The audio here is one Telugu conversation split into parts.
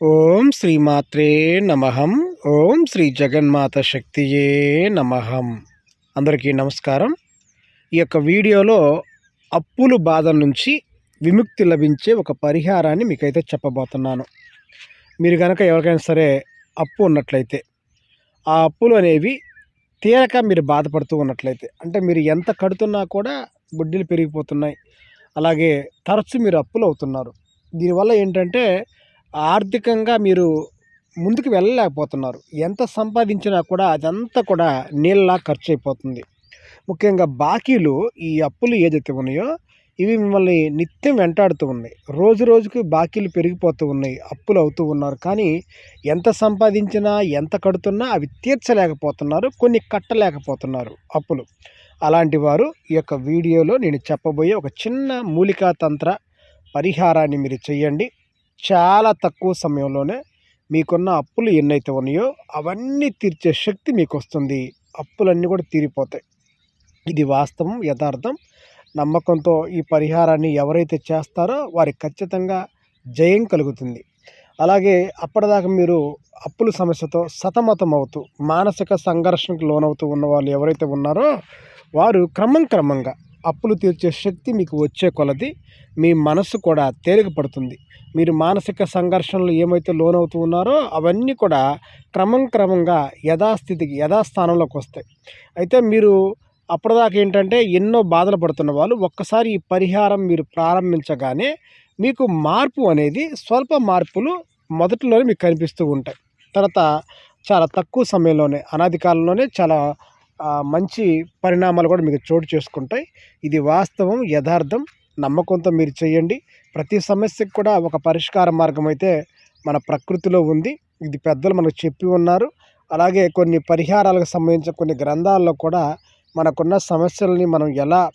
ఓం శ్రీమాత్రే నమహం ఓం శ్రీ జగన్మాత శక్తియే నమహం అందరికీ నమస్కారం. ఈ యొక్క వీడియోలో అప్పులు బాధ నుంచి విముక్తి లభించే ఒక పరిహారాన్ని మీకైతే చెప్పబోతున్నాను. మీరు కనుక ఎవరికైనా సరే అప్పు ఉన్నట్లయితే ఆ అప్పులు అనేవి తీరక మీరు బాధపడుతూ ఉన్నట్లయితే అంటే మీరు ఎంత కడుతున్నా కూడా వడ్డీలు పెరిగిపోతున్నాయి. అలాగే తరచు మీరు అప్పులు అవుతున్నారు. దీనివల్ల ఏంటంటే ఆర్థికంగా మీరు ముందుకు వెళ్ళలేకపోతున్నారు. ఎంత సంపాదించినా కూడా అదంతా కూడా నీళ్ళలా ఖర్చు అయిపోతుంది ముఖ్యంగా బాకీలు ఈ అప్పులు ఏదైతే ఉన్నాయో ఇవి మిమ్మల్ని నిత్యం వెంటాడుతూ ఉన్నాయి. రోజు రోజుకి బాకీలు పెరిగిపోతూ ఉన్నాయి అప్పులు అవుతూ ఉన్నారు. కానీ ఎంత సంపాదించినా ఎంత కడుతున్నా అవి తీర్చలేకపోతున్నారు కొన్ని కట్టలేకపోతున్నారు అప్పులు. అలాంటి వారు ఈ యొక్క వీడియోలో నేను చెప్పబోయే ఒక చిన్న మూలికా తంత్ర పరిహారాన్ని మీరు చేయండి. చాలా తక్కువ సమయంలోనే మీకున్న అప్పులు ఎన్నైతే ఉన్నాయో అవన్నీ తీర్చే శక్తి మీకు వస్తుంది అప్పులన్నీ కూడా తీరిపోతాయి. ఇది వాస్తవం యథార్థం. నమ్మకంతో ఈ పరిహారాన్ని ఎవరైతే చేస్తారో వారికి ఖచ్చితంగా జయం కలుగుతుంది. అలాగే అప్పటిదాకా మీరు అప్పుల సమస్యతో సతమతం అవుతూ మానసిక సంఘర్షణకు లోనవుతూ ఉన్న వాళ్ళు ఎవరైతే ఉన్నారో వారు క్రమం క్రమంగా అప్పులు తీర్చే శక్తి మీకు వచ్చే కొలది మీ మనసు కూడా తేలిక పడుతుంది మీరు మానసిక సంఘర్షణలు ఏమైతే లోనవుతూ ఉన్నారో అవన్నీ కూడా క్రమం క్రమంగా యథాస్థితికి యథాస్థానంలోకి వస్తాయి. అయితే మీరు అప్పటిదాకా ఏంటంటే ఎన్నో బాధలు పడుతున్న వాళ్ళు ఒక్కసారి ఈ పరిహారం మీరు ప్రారంభించగానే మీకు మార్పు అనేది స్వల్ప మార్పులు మొదటిలోనే మీకు కనిపిస్తూ ఉంటాయి. తర్వాత చాలా తక్కువ సమయంలోనే అనాది కాలంలోనే చాలా మంచి పరిణామాలు కూడా మీకు చోటు చేసుకుంటాయి. ఇది వాస్తవం యథార్థం. నమ్మకంతో మీరు చేయండి. ప్రతి సమస్యకు కూడా ఒక పరిష్కార మార్గం అయితే మన ప్రకృతిలో ఉంది. ఇది పెద్దలు మనకు చెప్పి ఉన్నారు. అలాగే కొన్ని పరిహారాలకు సంబంధించిన కొన్ని గ్రంథాల్లో కూడా మనకున్న సమస్యలని మనం ఎలా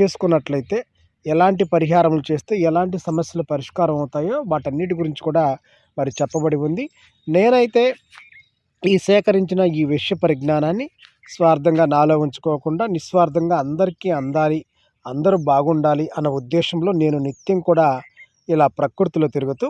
చేసుకున్నట్లయితే ఎలాంటి పరిహారములు చేస్తే ఎలాంటి సమస్యలు పరిష్కారం అవుతాయో వాటన్నిటి గురించి కూడా మరి చెప్పబడి ఉంది. నేనైతే ఈ సేకరించిన ఈ విషయ పరిజ్ఞానాన్ని స్వార్థంగా నాలో ఉంచుకోకుండా నిస్వార్థంగా అందరికీ అందాలి అందరూ బాగుండాలి అన్న ఉద్దేశంలో నేను నిత్యం కూడా ఇలా ప్రకృతిలో తిరుగుతూ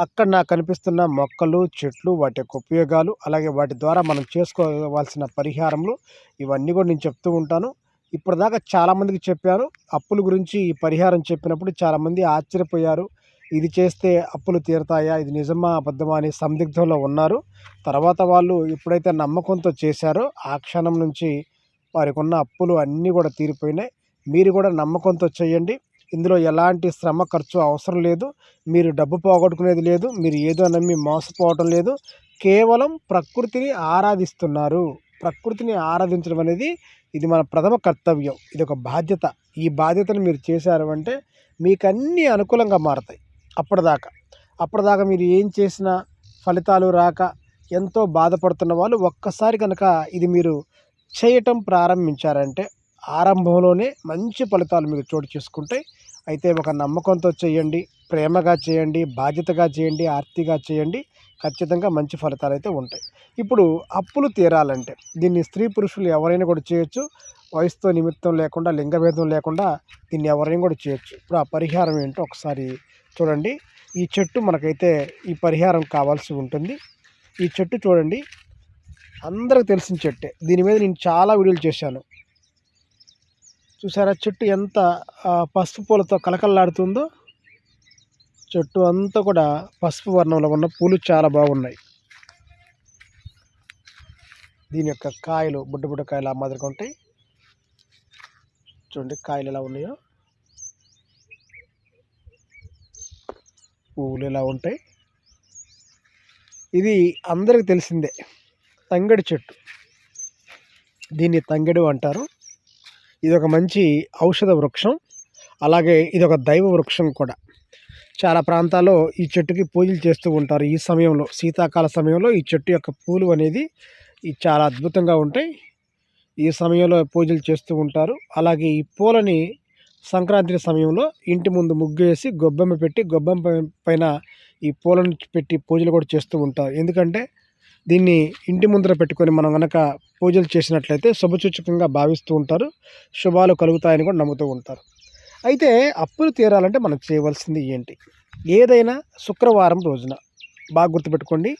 అక్కడ నాకు కనిపిస్తున్న మొక్కలు చెట్లు వాటి యొక్క ఉపయోగాలు అలాగే వాటి ద్వారా మనం చేసుకోవాల్సిన పరిహారములు ఇవన్నీ కూడా నేను చెప్తూ ఉంటాను. ఇప్పటిదాకా చాలామందికి చెప్పాను. అప్పుల గురించి ఈ పరిహారం చెప్పినప్పుడు చాలామంది ఆశ్చర్యపోయారు. ఇది చేస్తే అప్పులు తీరుతాయా? ఇది నిజమా? అబద్ధమా? అని సందిగ్ధంలో ఉన్నారు. తర్వాత వాళ్ళు ఎప్పుడైతే నమ్మకంతో చేశారో ఆ క్షణం నుంచి వారికి ఉన్న అప్పులు అన్నీ కూడా తీరిపోయినాయి. మీరు కూడా నమ్మకంతో చేయండి. ఇందులో ఎలాంటి శ్రమ ఖర్చు అవసరం లేదు. మీరు డబ్బు పోగొట్టుకునేది లేదు. మీరు ఏదో నమ్మి మోసపోవటం లేదు. కేవలం ప్రకృతిని ఆరాధిస్తున్నారు. ప్రకృతిని ఆరాధించడం అనేది ఇది మన ప్రథమ కర్తవ్యం. ఇది ఒక బాధ్యత. ఈ బాధ్యతను మీరు చేశారు అంటే మీకు అన్నీ అనుకూలంగా మారతాయి. అప్పటిదాకా. అప్పటిదాకా మీరు ఏం చేసినా ఫలితాలు రాక ఎంతో బాధపడుతున్న వాళ్ళు ఒక్కసారి కనుక ఇది మీరు చేయటం ప్రారంభించారంటే ఆరంభంలోనే మంచి ఫలితాలు మీకు చోటు చేసుకుంటాయి అయితే ఒక నమ్మకంతో చేయండి ప్రేమగా చేయండి బాధ్యతగా చేయండి ఆర్తిగా చేయండి ఖచ్చితంగా మంచి ఫలితాలు అయితే ఉంటాయి. ఇప్పుడు అప్పులు తీరాలంటే దీన్ని స్త్రీ పురుషులు ఎవరైనా కూడా చేయొచ్చు. వయసుతో నిమిత్తం లేకుండా లింగభేదం లేకుండా దీన్ని ఎవరైనా కూడా చేయొచ్చు. ఇప్పుడు ఆ పరిహారం ఏంటో ఒకసారి చూడండి. ఈ చెట్టు మనకైతే ఈ పరిహారం కావాల్సి ఉంటుంది. ఈ చెట్టు చూడండి. అందరికి తెలిసిన చెట్టే. దీని మీద నేను చాలా వీడియోలు చేశాను. చూసారా చెట్టు ఎంత పసుపు పూలతో కలకల్లాడుతుందో చెట్టు అంతా కూడా పసుపు వర్ణంలో ఉన్న పూలు చాలా బాగున్నాయి. దీని యొక్క కాయలు బుడ్డ బుడ్డ కాయలు ఆ మాదిరిగా ఉంటాయి. చూడండి కాయలు ఎలా ఉన్నాయో. పువ్వులు ఇలా ఉంటాయి. ఇది అందరికి తెలిసిందే. తంగడి చెట్టు. దీన్ని తంగెడు అంటారు. ఇది ఒక మంచి ఔషధ వృక్షం. అలాగే ఇది ఒక దైవ వృక్షం కూడా. చాలా ప్రాంతాల్లో ఈ చెట్టుకి పూజలు చేస్తూ ఉంటారు. ఈ సమయంలో శీతాకాల సమయంలో ఈ చెట్టు యొక్క పూలు అనేది చాలా అద్భుతంగా ఉంటాయి. ఈ సమయంలో పూజలు చేస్తూ ఉంటారు. అలాగే ఈ పూలని సంక్రాంతి సమయంలో ఇంటి ముందు ముగ్గు వేసి గొబ్బెమ్మ పెట్టి గొబ్బెమ్మ పైన ఈ పూలను పెట్టి పూజలు కూడా చేస్తూ ఉంటారు. ఎందుకంటే దీన్ని ఇంటి ముందర పెట్టుకొని మనం కనుక పూజలు చేసినట్లయితే శుభసూచకంగా భావిస్తూ ఉంటారు. శుభాలు కలుగుతాయని కూడా నమ్ముతూ ఉంటారు. అయితే అప్పులు తీరాలంటే మనం చేయవలసింది ఏంటి? ఏదైనా శుక్రవారం రోజున బాగా గుర్తుపెట్టుకోండి.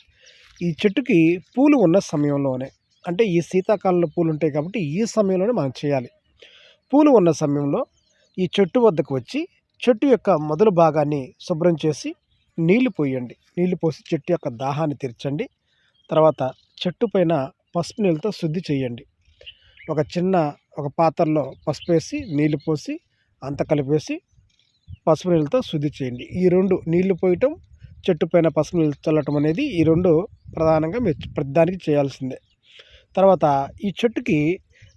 ఈ చెట్టుకి పూలు ఉన్న సమయంలోనే అంటే ఈ శీతాకాలంలో పూలు ఉంటాయి కాబట్టి ఈ సమయంలోనే మనం చేయాలి. పూలు ఉన్న సమయంలో ఈ చెట్టు వద్దకు వచ్చి చెట్టు యొక్క మొదలు భాగాన్ని శుభ్రం చేసి నీళ్ళు పోయండి. నీళ్ళు పోసి చెట్టు యొక్క దాహాన్ని తీర్చండి. తర్వాత చెట్టు పైన పసుపు నీళ్ళతో శుద్ధి చేయండి. ఒక చిన్న ఒక పాత్రలో పసుపు వేసి నీళ్ళు పోసి అంత కలిపేసి పసుపు నీళ్ళతో శుద్ధి చేయండి. ఈ రెండు నీళ్ళు పోయటం చెట్టు పైన పసుపు నీళ్ళు చల్లటం అనేది ఈ రెండు ప్రధానంగా మీరు ప్రతిదానికి చేయాల్సిందే. తర్వాత ఈ చెట్టుకి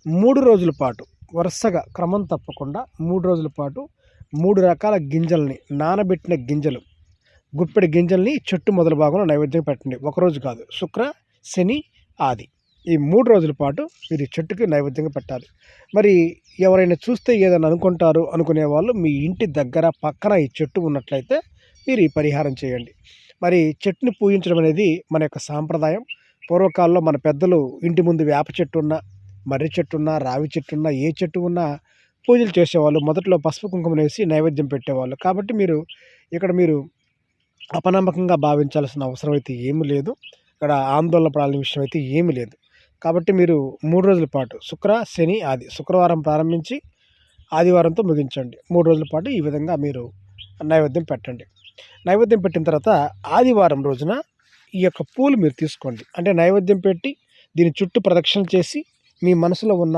మూడు రోజుల పాటు వరుసగా క్రమం తప్పకుండా మూడు రోజుల పాటు మూడు రకాల గింజల్ని నానబెట్టిన గింజలు. గుప్పెడి గింజల్ని చెట్టు మొదల భాగంలో నైవేద్యం పెట్టండి. ఒకరోజు కాదు శుక్ర శని ఆది. ఈ మూడు రోజుల పాటు మీరు చెట్టుకి నైవేద్యంగా పెట్టాలి. మరి ఎవరైనా చూస్తే ఏదైనా అనుకుంటారు అనుకునే వాళ్ళు మీ ఇంటి దగ్గర పక్కన ఈ చెట్టు ఉన్నట్లయితే మీరు ఈ పరిహారం చేయండి. మరి చెట్టుని పూజించడం అనేది మన యొక్క సాంప్రదాయం. పూర్వకాలంలో మన పెద్దలు ఇంటి ముందు వేప చెట్టు ఉన్నా మర్రి చెట్టు ఉన్నా రావి చెట్టు ఉన్నా ఏ చెట్టు ఉన్నా పూజలు చేసేవాళ్ళు. మొదట్లో పసుపు కుంకుమ వేసి నైవేద్యం పెట్టేవాళ్ళు. కాబట్టి మీరు ఇక్కడ మీరు అపనమ్మకంగా భావించాల్సిన అవసరం అయితే ఏమీ లేదు. ఇక్కడ ఆందోళన పడాల్సిన విషయం అయితే ఏమీ లేదు. కాబట్టి మీరు మూడు రోజుల పాటు శుక్ర శని ఆది శుక్రవారం ప్రారంభించి ఆదివారంతో ముగించండి. మూడు రోజుల పాటు ఈ విధంగా మీరు నైవేద్యం పెట్టండి. నైవేద్యం పెట్టిన తర్వాత ఆదివారం రోజున ఈ యొక్క పూలు మీరు తీసుకోండి. అంటే నైవేద్యం పెట్టి దీని చుట్టూ ప్రదక్షిణ చేసి మీ మనసులో ఉన్న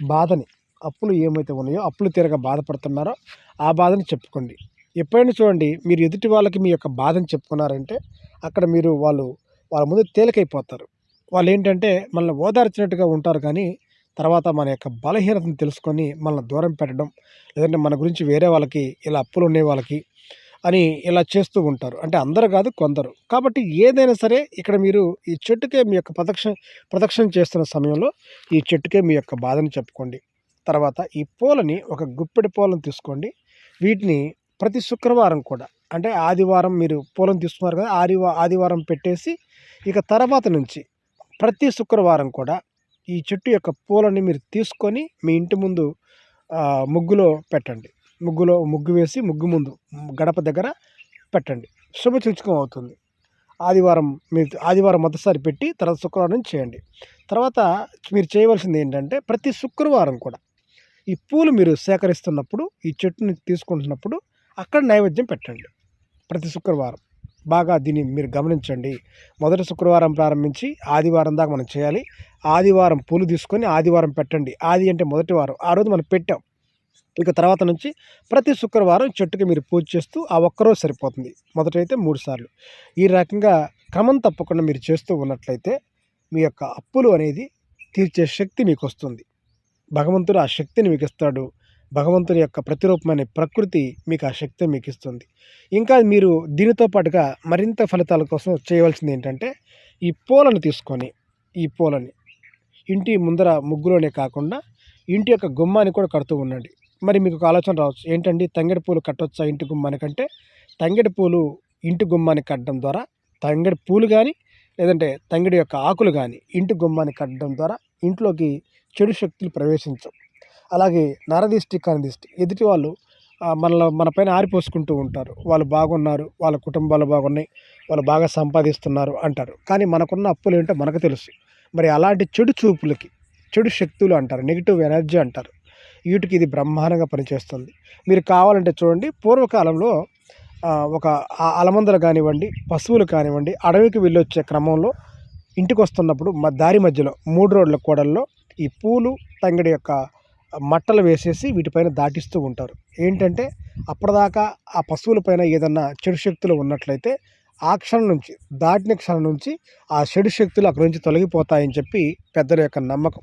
బాధని అప్పులు ఏమైతే ఉన్నాయో అప్పులు తీరగా బాధపడుతున్నారో ఆ బాధని చెప్పుకోండి. ఎప్పుడైనా చూడండి మీరు ఎదుటి వాళ్ళకి మీ యొక్క బాధని చెప్పుకున్నారంటే అక్కడ మీరు వాళ్ళు వాళ్ళ ముందు తేలికైపోతారు. వాళ్ళు ఏంటంటే మనల్ని ఓదార్చినట్టుగా ఉంటారు కానీ తర్వాత మన యొక్క బలహీనతను తెలుసుకొని మనల్ని దూరం పెట్టడం లేదంటే మన గురించి వేరే వాళ్ళకి ఇలా అప్పులు ఉండే వాళ్ళకి అని ఇలా చేస్తూ ఉంటారు. అంటే అందరు కాదు కొందరు. కాబట్టి ఏదైనా సరే ఇక్కడ మీరు ఈ చెట్టుకే మీ యొక్క ప్రదక్షిణ ప్రదక్షిణ చేస్తున్న సమయంలో ఈ చెట్టుకే మీ యొక్క బాధను చెప్పుకోండి. తర్వాత ఈ పూలని ఒక గుప్పెడి పూలను తీసుకోండి. వీటిని ప్రతి శుక్రవారం కూడా అంటే ఆదివారం మీరు పూలను తీసుకున్నారు కదా ఆదివా ఆదివారం పెట్టేసి ఇక తర్వాత నుంచి ప్రతి శుక్రవారం కూడా ఈ చెట్టు యొక్క పూలని మీరు తీసుకొని మీ ఇంటి ముందు ముగ్గులో పెట్టండి. ముగ్గులో ముగ్గు వేసి ముగ్గు ముందు గడప దగ్గర పెట్టండి. శుభసూచకం అవుతుంది. ఆదివారం మీరు ఆదివారం మొదటిసారి పెట్టి తర్వాత శుక్రవారం చేయండి. తర్వాత మీరు చేయవలసింది ఏంటంటే ప్రతి శుక్రవారం కూడా ఈ పూలు మీరు సేకరిస్తున్నప్పుడు ఈ చెట్టుని తీసుకుంటున్నప్పుడు అక్కడ నైవేద్యం పెట్టండి. ప్రతి శుక్రవారం. బాగా దీన్ని మీరు గమనించండి. మొదటి శుక్రవారం ప్రారంభించి ఆదివారం దాకా మనం చేయాలి. ఆదివారం పూలు తీసుకొని ఆదివారం పెట్టండి. ఆది అంటే మొదటి వారం. ఆ రోజు మనం పెట్టాం. ఇక తర్వాత నుంచి ప్రతి శుక్రవారం చెట్టుకి మీరు పూజ చేస్తూ ఆ ఒక్కరోజు సరిపోతుంది. మొదటైతే మూడు సార్లు. ఈ రకంగా క్రమం తప్పకుండా మీరు చేస్తూ ఉన్నట్లయితే మీ యొక్క అప్పులు అనేది తీర్చే శక్తి మీకు వస్తుంది భగవంతుడు ఆ శక్తిని మీకు ఇస్తాడు భగవంతుని యొక్క ప్రతిరూపమైన ప్రకృతి మీకు ఆ శక్తి మీకు ఇస్తుంది ఇంకా మీరు దీనితో పాటుగా మరింత ఫలితాల కోసం చేయవలసింది ఏంటంటే ఈ పూలను తీసుకొని ఈ పూలని ఇంటి ముందర ముగ్గులోనే కాకుండా ఇంటి యొక్క గుమ్మాన్ని కూడా కడుతూ ఉండండి. మరి మీకు ఒక ఆలోచన రావచ్చు. ఏంటండి? తంగెడి పూలు కట్టొచ్చా ఇంటి గుమ్మానికంటే తంగెడి పూలు ఇంటి గుమ్మానికి కట్టడం ద్వారా తంగెడి పూలు కానీ లేదంటే తంగిడి యొక్క ఆకులు కానీ ఇంటి గుమ్మానికి కట్టడం ద్వారా ఇంట్లోకి చెడు శక్తులు ప్రవేశించవు. అలాగే నరదిష్టి కనదిష్టి ఎదుటి వాళ్ళు మనలో మన పైన ఆరిపోసుకుంటూ ఉంటారు. వాళ్ళు బాగున్నారు వాళ్ళ కుటుంబాలు బాగున్నాయి వాళ్ళు బాగా సంపాదిస్తున్నారు అంటారు. కానీ మనకున్న అప్పులు ఏంటో మనకు తెలుసు. మరి అలాంటి చెడు చూపులకి చెడు శక్తులు అంటారు నెగిటివ్ ఎనర్జీ అంటారు. వీటికి ఇది బ్రహ్మాండంగా పనిచేస్తుంది. మీరు కావాలంటే చూడండి పూర్వకాలంలో ఒక అలమందలు కానివ్వండి పశువులు కానివ్వండి అడవికి వెళ్ళొచ్చే క్రమంలో ఇంటికి వస్తున్నప్పుడు మా దారి మధ్యలో మూడు రోడ్ల కూడల్లో ఈ పూలు తంగిడి యొక్క మట్టలు వేసేసి వీటిపైన దాటిస్తూ ఉంటారు. ఏంటంటే అప్పటిదాకా ఆ పశువుల పైన ఏదన్నా చెడు శక్తులు ఉన్నట్లయితే ఆ క్షణం నుంచి దాటిన క్షణం నుంచి ఆ చెడు శక్తులు అక్కడి నుంచి తొలగిపోతాయని చెప్పి పెద్దల యొక్క నమ్మకం.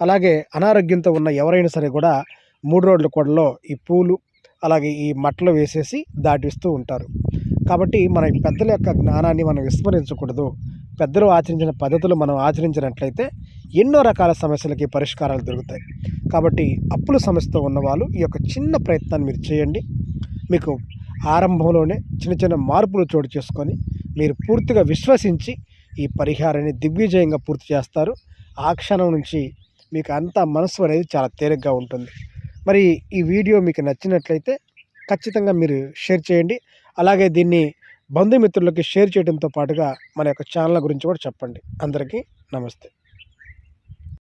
అలాగే అనారోగ్యంతో ఉన్న ఎవరైనా సరే కూడా మూడు రోడ్ల కూడలో ఈ పూలు అలాగే ఈ మట్టలు వేసేసి దాటిస్తూ ఉంటారు. కాబట్టి మన పెద్దల యొక్క జ్ఞానాన్ని మనం విస్మరించకూడదు. పెద్దలు ఆచరించిన పద్ధతులు మనం ఆచరించినట్లయితే ఎన్నో రకాల సమస్యలకి పరిష్కారాలు దొరుకుతాయి. కాబట్టి అప్పుల సమస్యతో ఉన్నవాళ్ళు ఈ యొక్క చిన్న ప్రయత్నాన్ని మీరు చేయండి. మీకు ఆరంభంలోనే చిన్న చిన్న మార్పులు చోటు చేసుకొని మీరు పూర్తిగా విశ్వసించి ఈ పరిహారాన్ని దిగ్విజయంగా పూర్తి చేస్తారు. ఆ క్షణం నుంచి మీకు అంతా మనసు అనేది చాలా తేలిగ్గా ఉంటుంది. మరి ఈ వీడియో మీకు నచ్చినట్లయితే ఖచ్చితంగా మీరు షేర్ చేయండి. అలాగే దీన్ని బంధుమిత్రులకి షేర్ చేయడంతో పాటుగా మన యొక్క ఛానల్ గురించి కూడా చెప్పండి. అందరికీ నమస్తే.